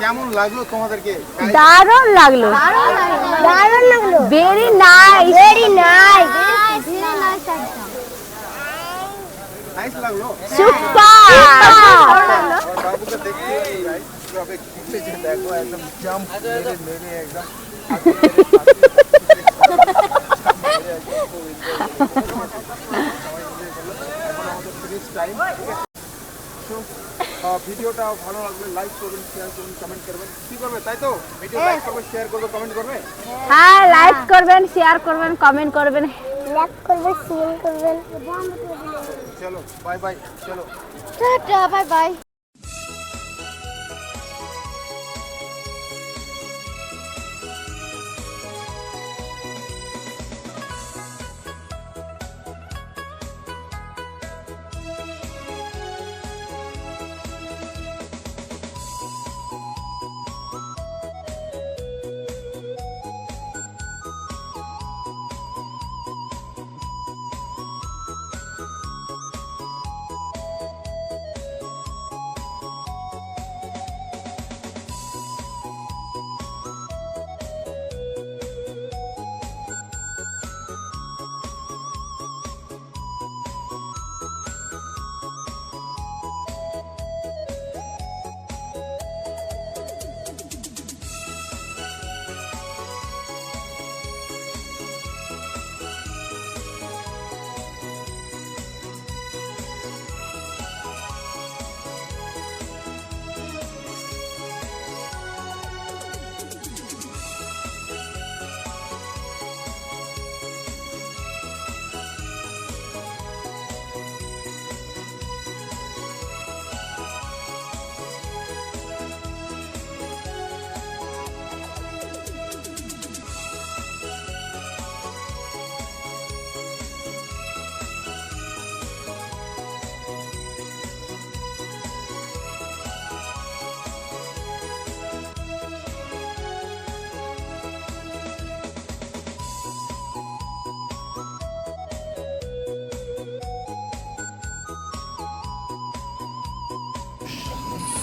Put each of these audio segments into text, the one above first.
কেমন লাগল তোমাদেরকে? দারুণ লাগল। দারুণ লাগল। Very nice very nice nice লাগল। সুপার বাবুকে দেখতে guys, কীভাবে খেলেছে দেখো একদম জাম্প মেরে মেরে একদম এখন আমাদের ফিনিশ টাইম ভিডিওটা ভালো লাগলে লাইক করবেন শেয়ার করবেন কমেন্ট করবেন। কি করবে তাই তো? ভিডিও লাইক করবে শেয়ার করবে কমেন্ট করবে? হ্যাঁ লাইক করবেন শেয়ার করবেন কমেন্ট করবেন। লাইক করবেন শেয়ার করবেন। চলো বাই বাই চলো। Tata bye bye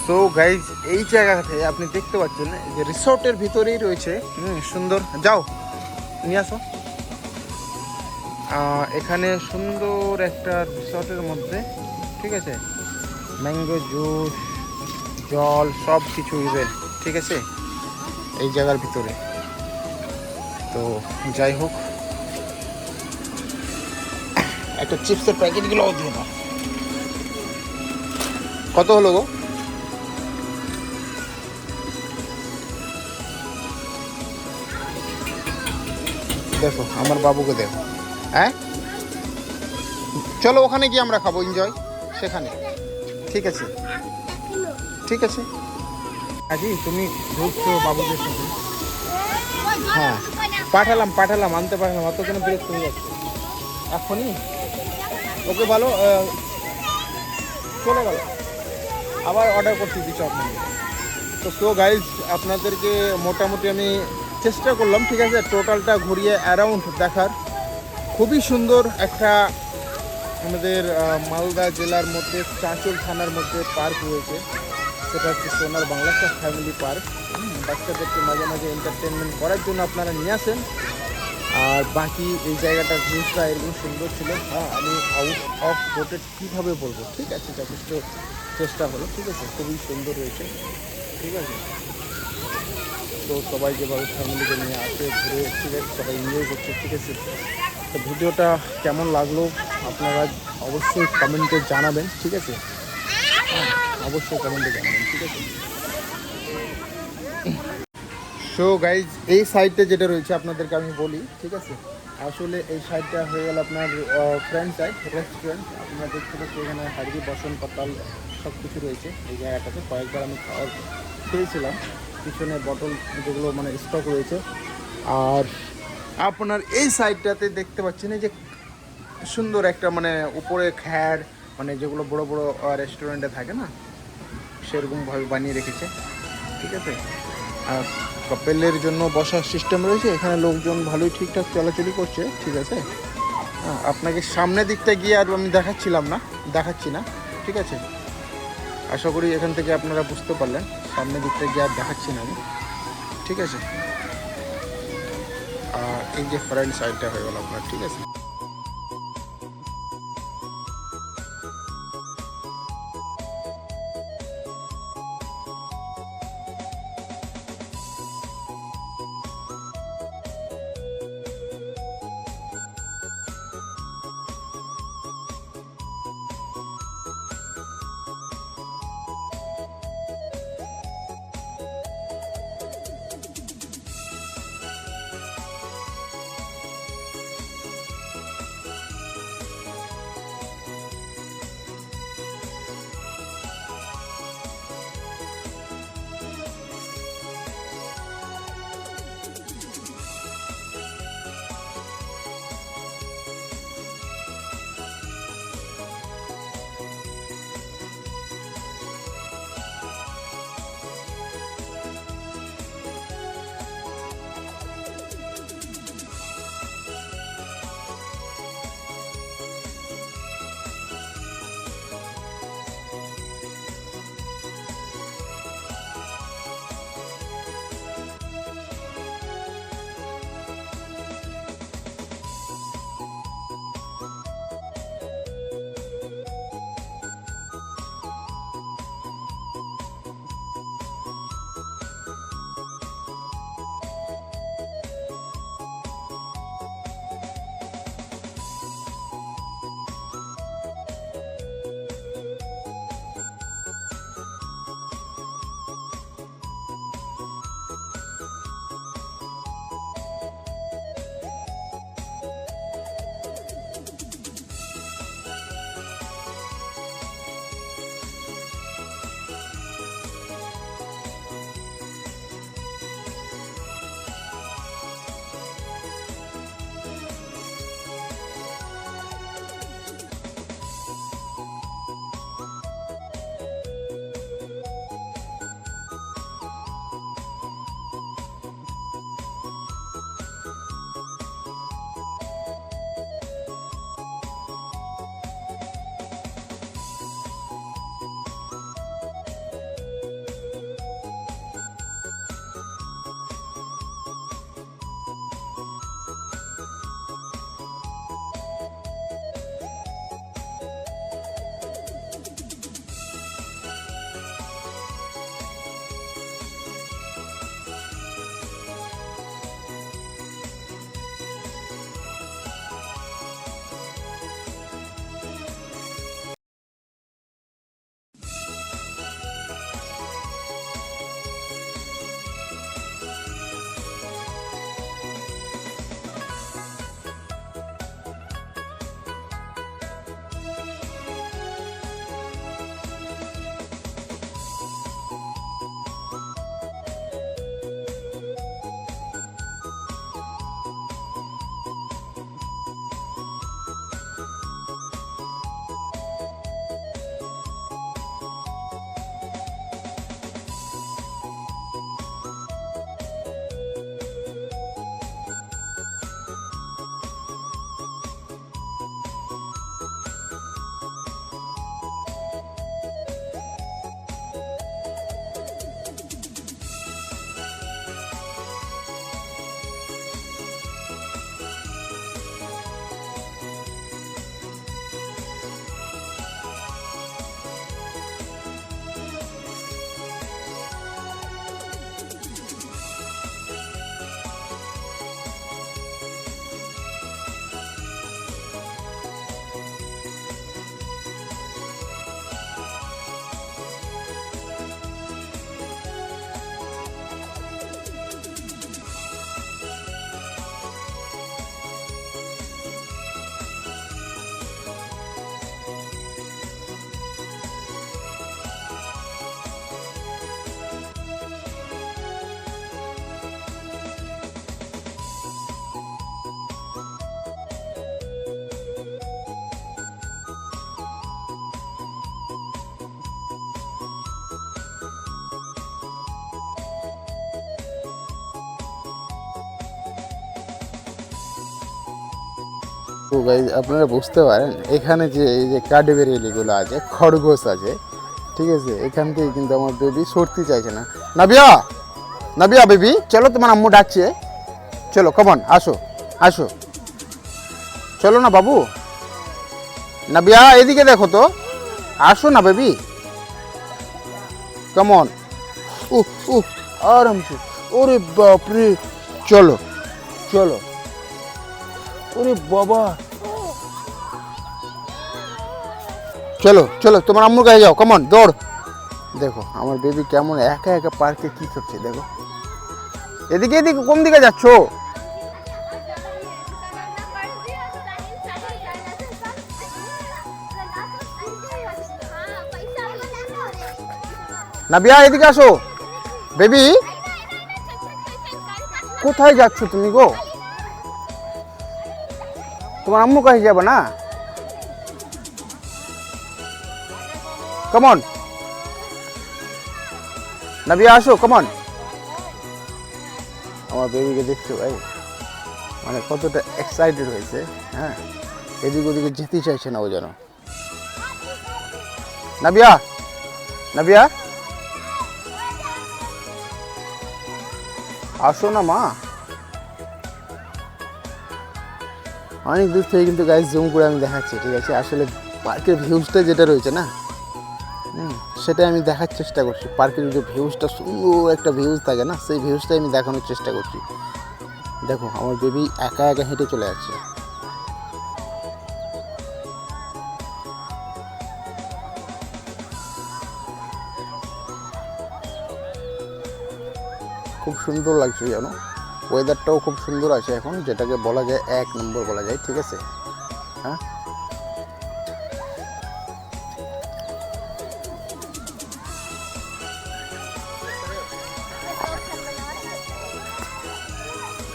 so guys এই জায়গাতে আপনি দেখতে পাচ্ছেন যে রিসর্টের ভিতরেই রয়েছে হুম, সুন্দর। যাও নিয়ে আসো। এখানে সুন্দর একটা রিসর্টের মধ্যে ঠিক আছে? ম্যাঙ্গো জুস জল সব কিছু ইভেন ঠিক আছে? এই জায়গার ভিতরে। তো যাই হোক। একটা চিপসের প্যাকেটগুলো দিয়ে দাও। কত হলো গো? দেখো, আমার বাবুকে দেখো। হ্যাঁ? চলো, ওখানে গিয়ে আমরা খাব এনজয় সেখানে। ঠিক আছে? ঠিক আছে? আজি তুমি ঢুকছো বাবুদের সাথে। হ্যাঁ। পাঠালাম পাঠালাম, আনতে পাঠালাম, অত কেন বিরক্ত হয়ে যাচ্ছে? এখনই ওকে ভালো চলে গেল। আবার অর্ডার করতে দিচ্ছ আপনাকে তো সো গাইজ আপনাদেরকে মোটামুটি আমি চেষ্টা করলাম, ঠিক আছে টোটালটা ঘুরিয়ে অ্যারাউন্ড দেখার। খুবই সুন্দর একটা আমাদের মালদা জেলার মধ্যে, চাঁচল থানার মধ্যে পার্ক রয়েছে। সেটা হচ্ছে সোনার বাংলা একটা ফ্যামিলি পার্ক বাচ্চাদেরকে মাঝে মাঝে এন্টারটেনমেন্ট করার জন্য আপনারা নিয়ে আসেন। আর বাকি এই জায়গাটার ভিউজটা এরকম সুন্দর ছিল। হ্যাঁ আমি আউট অফ রোটেড কীভাবে বলব? ঠিক আছে, যথেষ্ট চেষ্টা হলো, ঠিক আছে, খুবই সুন্দর রয়েছে ঠিক আছে। তো সবাই যেভাবে ফ্যামিলিকে নিয়ে আসে, ঘুরে ঠিক সবাই এনজয় করছে, ঠিক আছে? তো ভিডিওটা কেমন লাগল আপনারা অবশ্যই কমেন্টে জানাবেন, ঠিক আছে? হ্যাঁ অবশ্যই কমেন্টে জানাবেন, ঠিক আছে? সো গাইজ এই সাইডটা যেটা রয়েছে আপনাদেরকে আমি বলি, ঠিক আছে? আসলে এই সাইডটা হয়ে গেল আপনার ফ্রেন্ড সাইড রেস্টুরেন্ট আপনারা দেখতে পাচ্ছেন এখানে হাড়ি বসন পাতাল সব কিছু রয়েছে, এই জায়গাটাতে কয়েকবার আমি খাওয়ার খেয়েছিলাম। পিছনে বটল যেগুলো মানে স্টক রয়েছে। আর আপনার এই সাইডটাতে দেখতে পাচ্ছেন এই যে সুন্দর একটা মানে উপরে খ্যার মানে যেগুলো বড় বড় রেস্টুরেন্টে থাকে না, সেরকমভাবে বানিয়ে রেখেছে। ঠিক আছে? আর কাপেলের জন্য বসার সিস্টেম রয়েছে, এখানে লোকজন ভালোই ঠিকঠাক চলাচলি করছে, ঠিক আছে? আপনাকে সামনের দিকটা গিয়ে আর আমি দেখাচ্ছিলাম না, দেখাচ্ছি না, ঠিক আছে? আশা করি এখান থেকে আপনারা বুঝতে পারলেন। সামনের দিকটা গিয়ে আর দেখাচ্ছি না আমি। ঠিক আছে? আর এই যে ফ্রন্ট সাইডটা হয়ে গেল আপনার, ঠিক আছে? তো গাইজ আপনারা বুঝতে পারেন, এখানে যে এই যে কাঠবেরিয়ালিগুলো আছে, খরগোশ আছে, ঠিক আছে, এখান থেকে কিন্তু আমার বেবি সরতে চাইছে না। নাবিয়া নাবিয়া বেবি চলো তোমার আম্মু ডাকছে। চলো কমন আসো আসো। চলো না বাবু। নাবিয়া, এদিকে দেখো তো। আসো না বেবি কমন উ উ আরামসে। ওরে বাপরে। চলো চলো। ওরে বাবা। চলো চলো, তোমার আম্মুর কাছে যাও কমন দৌড়। দেখো, আমার বেবি কেমন, একা একা পার্কে কি করছে, দেখো। এদিকে এদিকে, কোন দিকে যাচ্ছ? নাবিয়া, এদিকে আসো। বেবি কোথায় যাচ্ছ তুমি গো? তোমার আম্মু কাছে যাব না? কমন নাবিয়া আসো কমন আমার বেবিকে দেখছ ভাই? মানে কতটা এক্সাইটেড হয়েছে হ্যাঁ? এদিক ওদিকে যেতে চাইছে না ও যেন। নাবিয়া নাবিয়া? আসো না মা। অনেক দূর থেকে কিন্তু গাইজ জুম করে আমি দেখাচ্ছি, ঠিক আছে? আসলে পার্কের ভিউজটা যেটা রয়েছে না সেটা আমি দেখার চেষ্টা করছি। পার্কের যে ভিউজটা সুন্দর একটা ভিউজ থাকে না, সেই ভিউজটাই আমি দেখানোর চেষ্টা করছি। দেখো, আমার বেবি একা একা হেঁটে চলে যাচ্ছে। খুব সুন্দর লাগছে, জানো? ওয়েদারটাও খুব সুন্দর আছে এখন, যেটাকে বলা যায় এক নম্বর বলা যায়, ঠিক আছে? হ্যাঁ?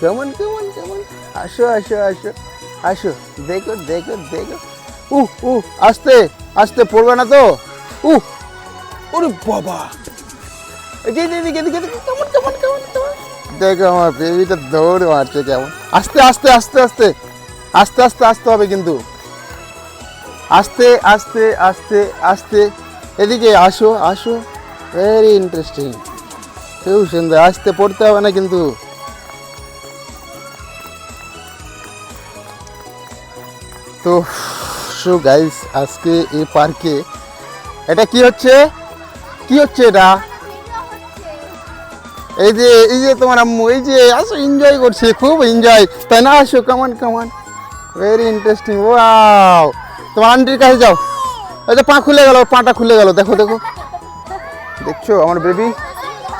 কেমন কেমন কেমন? আসো আসো আসো আসো। দেখো দেখো দেখো। উ উ আস্তে আস্তে পড়বে না তো? উ ওরে বাবা! এদিকে এদিকে এদিকে কেমন কেমন? দেখো আমার বেবিটা দৌড় মারছে কেমন? আস্তে আস্তে আস্তে আস্তে আস্তে আস্তে, আসতে হবে কিন্তু। আস্তে আস্তে আস্তে আস্তে। এদিকে আসো আসো। ভেরি ইন্টারেস্টিং খুব সুন্দর, আস্তে পড়তে হবে না কিন্তু। তো সো গাইস আজকে এই পার্কে এটা কি হচ্ছে? কি হচ্ছে এটা? এই যে এই যে তোমার আম্মু, এই যে, আসো এনজয় করছে, খুব এনজয় তাই না, আসো কামান কামান ভেরি ইন্টারেস্টিং ওয়াও তোমার আন্টির কাছে যাও। এই যে, পা খুলে গেল, পাটা খুলে গেল, দেখো দেখো। দেখছ, আমার বেবি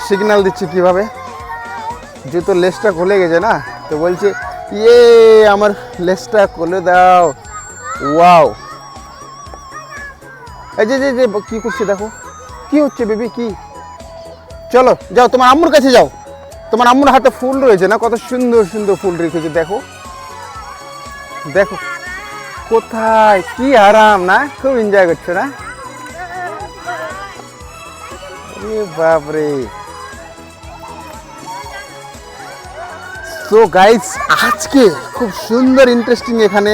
সিগন্যাল দিচ্ছে কীভাবে? যেহেতু লেসটা খুলে গেছে না, তো বলছে ইয়ে আমার লেসটা খুলে দাও। ওয়াও এই যে যে কি করছে, দেখো। কি হচ্ছে বেবি কি? চলো, যাও, তোমার আম্মুর কাছে যাও। তোমার আম্মুর হাতে ফুল রয়েছে না? কত সুন্দর সুন্দর ফুল রেখেছে, দেখো। দেখো, কোথায়, কি আরাম, না? খুব এনজয় করছ, না? বাপরে। তো গাইস আজকে খুব সুন্দর ইন্টারেস্টিং এখানে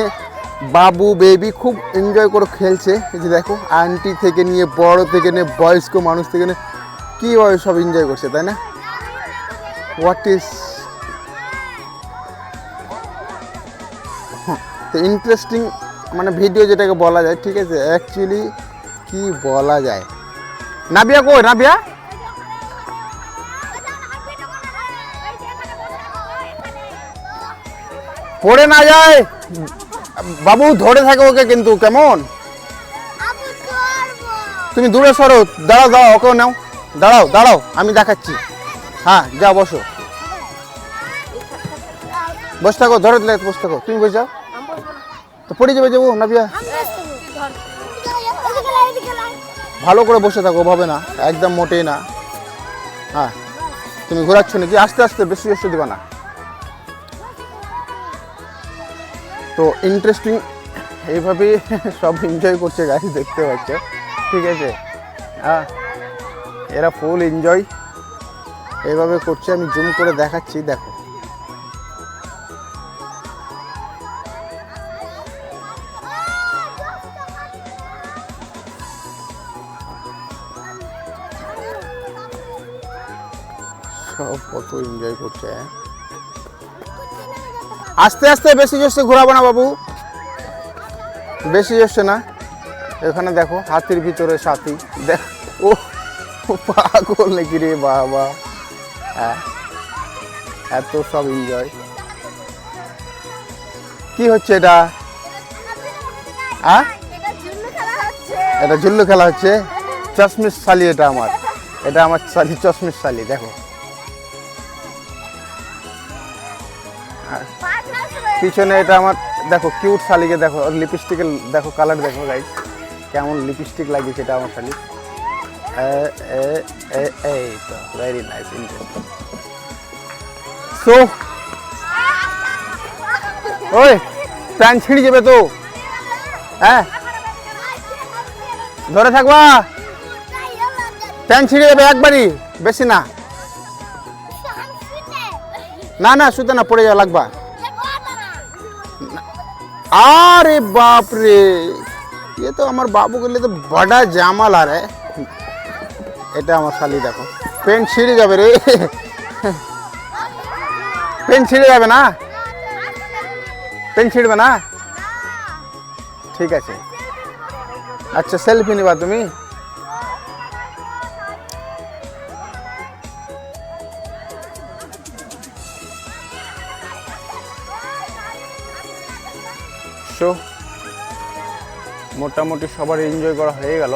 বাবু বেবি খুব এনজয় করে খেলছে। এই যে দেখো আন্টি থেকে নিয়ে, বড় থেকে নিয়ে, বয়স্ক মানুষ থেকে নিয়ে কীভাবে সব এনজয় করছে তাই না? হোয়াট ইজ তো ইন্টারেস্টিং মানে ভিডিও যেটাকে বলা যায় ঠিক আছে? অ্যাকচুয়ালি কি বলা যায়? নাবিয়া কই? নাবিয়া? পড়ে না যায়। বাবু ধরে থাকে ওকে কিন্তু কেমন? তুমি দূরে সরো দাঁড়াও দাঁড়াও ওকেও নাও। দাঁড়াও দাঁড়াও, আমি দেখাচ্ছি। হ্যাঁ যা, বসো। বসে থাকো, ধরে দিলে বসে থাকো। তুমি বসে যাও। তো পড়ে যাবে যাব নাবিয়া ভালো করে বসে থাকো ভাবে না, একদম মোটেই না। হ্যাঁ তুমি ঘোরাচ্ছ নাকি? আস্তে আস্তে, বেশি বেশি দিবা না। তো ইন্টারেস্টিং এইভাবেই সব এনজয় করছে গাড়ি দেখতে পাচ্ছে। ঠিক আছে? হ্যাঁ। এরা ফুল এনজয়। এইভাবে করছে, আমি জুম করে দেখাচ্ছি, দেখো। সব কত এনজয় করছে হ্যাঁ? আস্তে আস্তে বেশি জোরসে ঘোরাবো না বাবু। বেশি জোরসে না। এখানে দেখো, হাতির ভিতরে সাথী। দেখ, ও পাগল নাকি রে বাবা? হ্যাঁ এত সব এনজয় কি হচ্ছে এটা? হ্যাঁ? এটা জুল্লু খেলা হচ্ছে? চশমিশ শালি এটা আমার। এটা আমার শালি, চশমিশ শালি, দেখো। আর পিছনে এটা আমার, দেখো কিউট শালিকে দেখো লিপস্টিকের দেখো কালার দেখো গাইজ কেমন লিপস্টিক লাগিয়েছে এটা আমার শালি। এ, এ, এ, এই তো ভেরি নাইস ইন্টারেস্টিং সো ওই প্যান্ট ছিঁড়ে যাবে তো হ্যাঁ ধরে থাকবা প্যান্ট ছিঁড়ে যাবে একবারই বেশি না না না শুধু না পড়ে যাওয়া লাগবা আরে বাপ রে ये तो আমার বাবু के लिए तो बड़ा জামাল আর है এটা আমার শালি, দেখো। পেন ছিঁড়ে যাবে রে। পেন ছিঁড়ে যাবে না? পেন ছিঁড়বে না? ঠিক আছে। আচ্ছা সেলফি নিবা তুমি। মোটামুটি সবার এনজয় করা হয়ে গেল।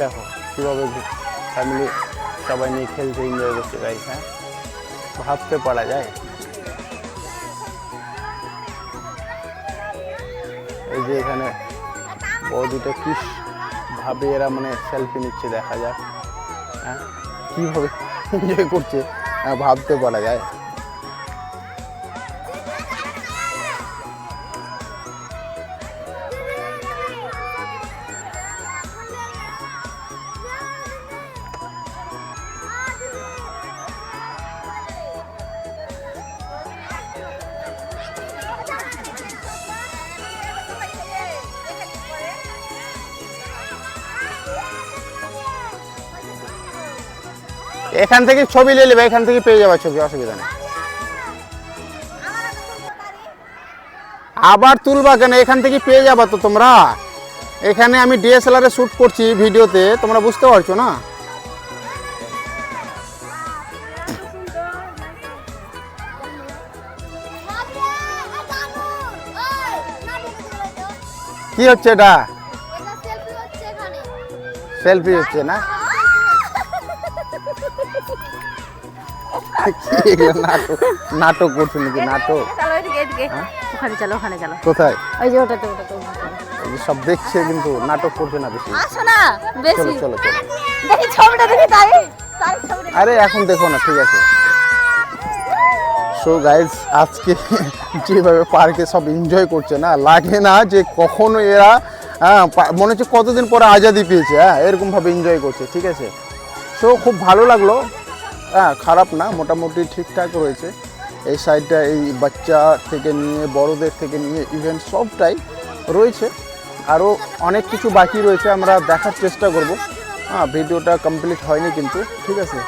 দেখো, কীভাবে ফ্যামিলি সবাই নিয়ে খেলতে এনজয় করছে গাইস হ্যাঁ? ভাবতে পারা যায়। এই যে এখানে বৌদিটা কি ভাবে এরা মানে সেলফি নিচ্ছে দেখা যাক হ্যাঁ? কীভাবে এনজয় করছে হ্যাঁ, ভাবতে পারা যায়। এখান থেকে ছবি নিয়ে নেবে এখান থেকে পেয়ে যাবে ছবি অসুবিধা নেই। আবার তুলবা কেন? এখান থেকে পেয়ে যাবা তো তোমরা। এখানে আমি ডিএসএলআর এ শ্যুট করছি ভিডিওতে তোমরা বুঝতে পারছ না? কি হচ্ছে এটা? সেলফি হচ্ছে না? নাটক নাটক করছ নাকি? নাটক? চলো এদিকে এদিকে। ওখানে চলো ওখানে চলো। কোথায়? ওই যে ওটাতে ওটাতে এই যে সব দেখছে কিন্তু নাটক করছে না বেশি। আসো না চলো বেশি। চলো চলো দেখি ছবিটা দেখি তাই তাই আরে এখন দেখো না ঠিক আছে। সো গাইজ আজকে যেভাবে পার্কে সব এনজয় করছে না লাগে না যে কখনো এরা হ্যাঁ মনে হচ্ছে কতদিন পরে আজাদি পেয়েছে হ্যাঁ এরকমভাবে এনজয় করছে ঠিক আছে। সো খুব ভালো লাগল। হ্যাঁ খারাপ না, মোটামুটি ঠিকঠাক রয়েছে। এই সাইডটা এই বাচ্চা থেকে নিয়ে, বড়দের থেকে নিয়ে ইভেন্ট সবটাই রয়েছে। আরও অনেক কিছু বাকি রয়েছে, আমরা দেখার চেষ্টা করব। হ্যাঁ ভিডিওটা কমপ্লিট হয়নি কিন্তু, ঠিক আছে?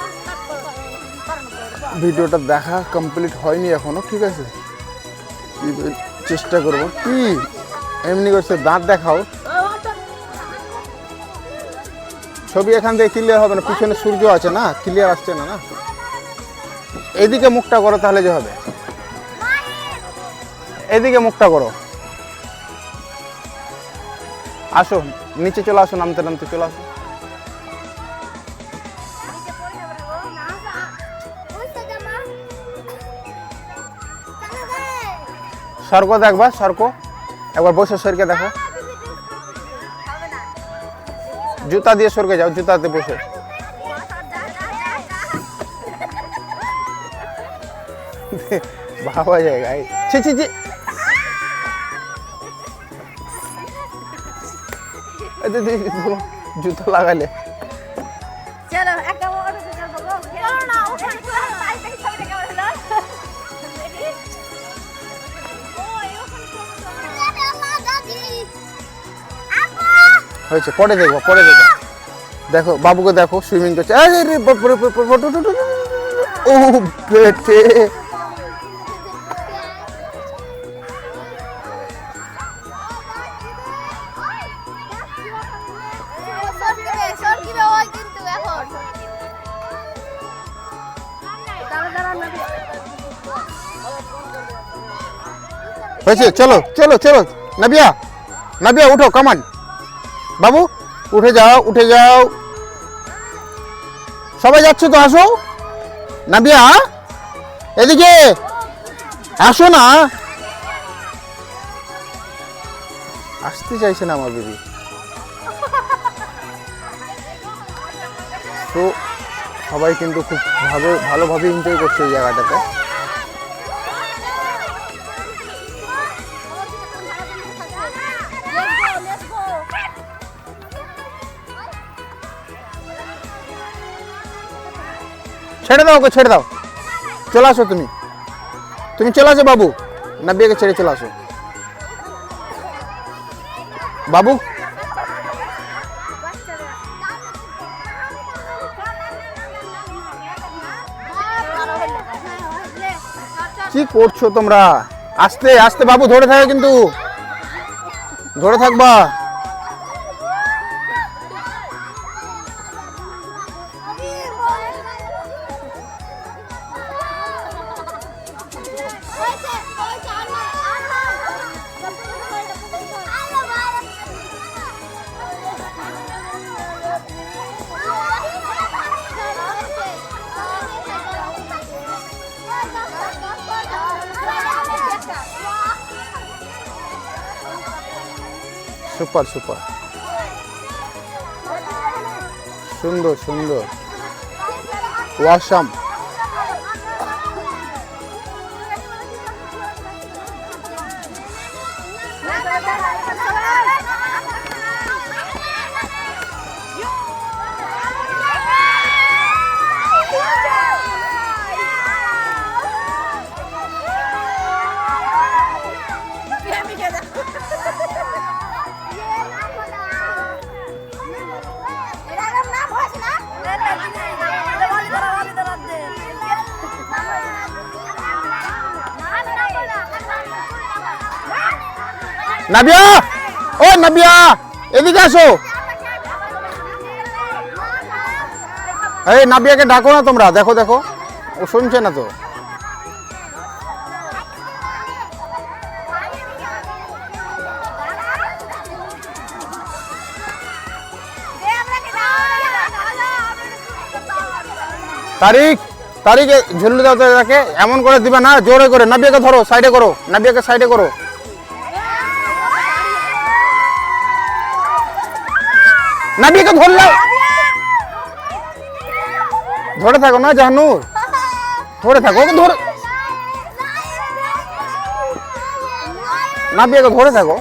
ভিডিওটা দেখা কমপ্লিট হয়নি এখনও ঠিক আছে? চেষ্টা করব, কি? এমনি করছে, দাঁত দেখাও। ছবি এখান থেকে ক্লিয়ার হবে না, পিছনে সূর্য আছে না ক্লিয়ার আসছে না না? এদিকে মুখটা করো তাহলে যে হবে। এদিকে মুখটা করো। আসো, নিচে চলে আসো, নামতে নামতে চলে আসো। সর্ক দেখবা সর্ক একবার বসে সরকে দেখো। জুতা দিয়ে সরকে যাও জুতাতে বসে। ভাবা যায় গাই ছি ছি ছি। জুতো লাগালে। হয়েছে। পরে দেখব পরে দেখব। দেখো, বাবুকে দেখো সুইমিং করছে। হয়েছে? চলো চলো চলো। নাবিয়া নাবিয়া, উঠো কামান বাবু, উঠে যাও উঠে যাও। সবাই যাচ্ছে তো, আসো। নাবিয়া, এদিকে। আসো না। আসতে চাইছে না আমার বেবি তো সবাই কিন্তু খুব ভালো, ভালোভাবে এনজয় করছে এই জায়গাটাতে। ছেড়ে দাও ওকে, ছেড়ে দাও। চলে আসো তুমি। তুমি চলে আসো বাবু। নাবিয়াকে ছেড়ে চলে আসো। বাবু। কি করছ তোমরা? আস্তে আস্তে বাবু, ধরে থাকে কিন্তু। ধরে থাকবা। সুপার সুপার সুন্দর সুন্দর ওয়াসাম নাবিয়া! ও নাবিয়া! এদিকে আসো। এই নাবিয়াকে ডাকো না তোমরা, দেখো দেখো। ও শুনছে না তো। তারিখ, তারিখে ঝুলু দাও তো এটাকে। এমন করে দিবে না, জোরে করে। নাবিয়াকে ধরো, সাইডে করো। নাবিয়াকে সাইডে করো। নাবিয়াকে ধরলাম ধরে থাকো না জাহানুর ধরে থাকো ওকে ধরে নাবিয়াকে ধরে থাকো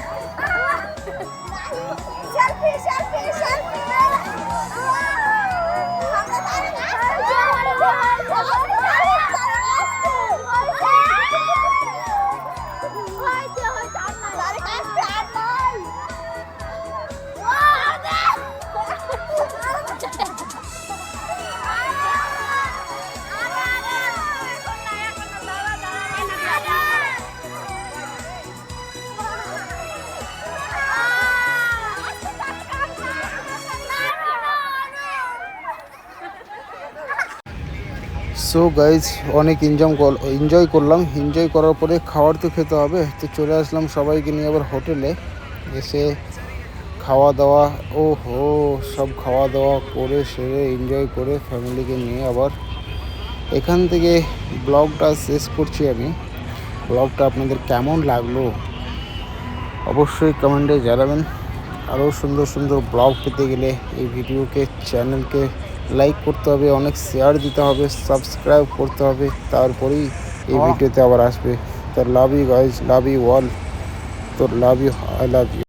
সো গাইজ অনেক এনজয় এনজয় করলাম। এনজয় করার পরে খাবার তো খেতে হবে। তো চলে আসলাম সবাইকে নিয়ে আবার হোটেলে এসে খাওয়া দাওয়া ও হো সব খাওয়া দাওয়া করে সেরে এনজয় করে ফ্যামিলিকে নিয়ে আবার এখান থেকে ব্লগটা শেষ করছি আমি। ব্লগটা আপনাদের কেমন লাগল? অবশ্যই কমেন্টে জানাবেন। আরও সুন্দর সুন্দর ব্লগ পেতে গেলে এই ভিডিওকে চ্যানেলকে লাইক করতে হবে অনেক শেয়ার দিতে হবে সাবস্ক্রাইব করতে হবে তারপরেই এই ভিডিওতে আবার আসবে। তো love you guys love you all তো love you I love you